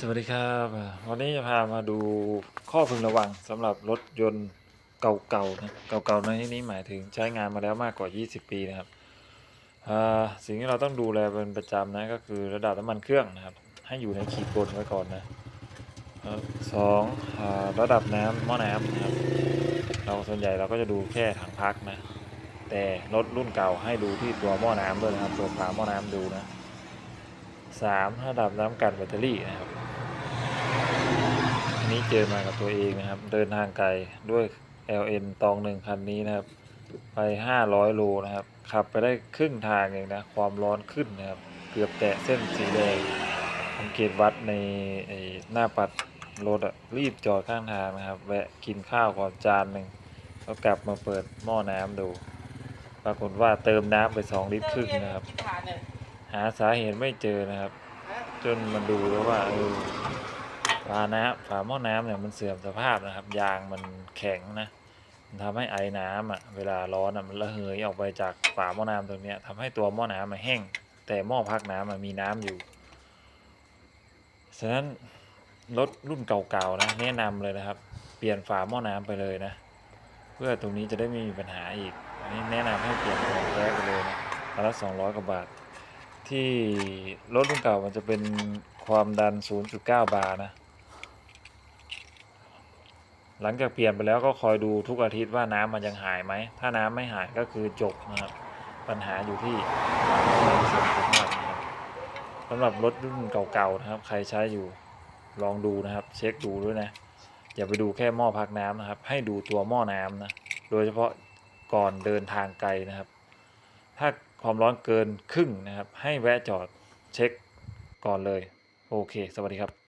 สวัสดีครับ วันนี้จะพามาดูข้อพึงระวังสำหรับรถยนต์เก่าๆนะเก่าๆในที่นี้หมายถึงใช้งานมาแล้วมากกว่า 20 ปีนะครับสิ่งที่เราต้องดูแลเป็นประจำนะก็คือระดับน้ำมันเครื่องนะครับ ให้อยู่ในขีดบนไว้ก่อนนะสองอระดับน้ำหม้อน้ำนะครับเราส่วนใหญ่เราก็จะดูแค่ถังพักนะ แต่รถรุ่นเก่าให้ดูที่ตัวหม้อน้ำด้วยนะครับตัวฝาหม้อน้ำดูนะสามระดับน้ำกันแบตเตอรี่นะครับ นี้เจอมากับตัวเองนะครับ เดินทางไกลด้วย LN ตองหนึ่งคันนี้นะครับ ไป 500 โลนะครับ ขับไปได้ครึ่งทางเองนะ ความร้อนขึ้นนะครับ เกือบแตะเส้นสีแดงสังเกตวัดในหน้าปัดรถอะรีบจอดข้างทางนะครับ แวะกินข้าวก่อนจานหนึ่งแล้วกลับมาเปิดหม้อน้ำดู ปรากฏว่าเติมน้ำไป 2 ลิตรครึ่งนะครับ หาสาเหตุไม่เจอนะครับ จนมาดูแล้วว่าเออฝา น้ำฝาหม้อน้ำเนี่ยมันเสื่อมสภาพนะครับ ยางมันแข็งนะมันทำให้ไอ้น้ำอะเวลาร้อนอะมันระเหยออกไปจากฝาหม้อน้ำตรงเนี้ยทำให้ตัวหม้อน้ำมันแห้ง แต่หม้อพักน้ำมันมีน้ำอยู่ฉะนั้นรถรุ่นเก่าๆนะแนะนำเลยนะครับ เปลี่ยนฝาหม้อน้ำไปเลยนะ เพื่อตรงนี้จะได้ไม่มีปัญหาอีกอันนี้แนะนำให้เปลี่ยนของแท้ไปเลยนะละสองร้อยกว่าบาท ที่รถรุ่นเก่ามันจะเป็นความดัน 0.9 บาร์นะ หลังจากเปลี่ยนไปแล้วก็คอยดูทุกอาทิตย์ว่าน้ำมันยังหายไหม ถ้าน้ำไม่หายก็คือจบนะครับปัญหาอยู่ที่ความเสื่อมสภาพนครับสำหรับรถรุ่นเก่าๆนะครับ ใครใช้อยู่ลองดูนะครับ เช็คดูด้วยนะอย่าไปดูแค่หม้อพักน้ำนะครับ ให้ดูตัวหม้อน้ำนะโดยเฉพาะก่อนเดินทางไกลนะครับ ถ้าความร้อนเกินครึ่งนะครับ ให้แวะจอดเช็คก่อนเลย โอเค สวัสดีครับ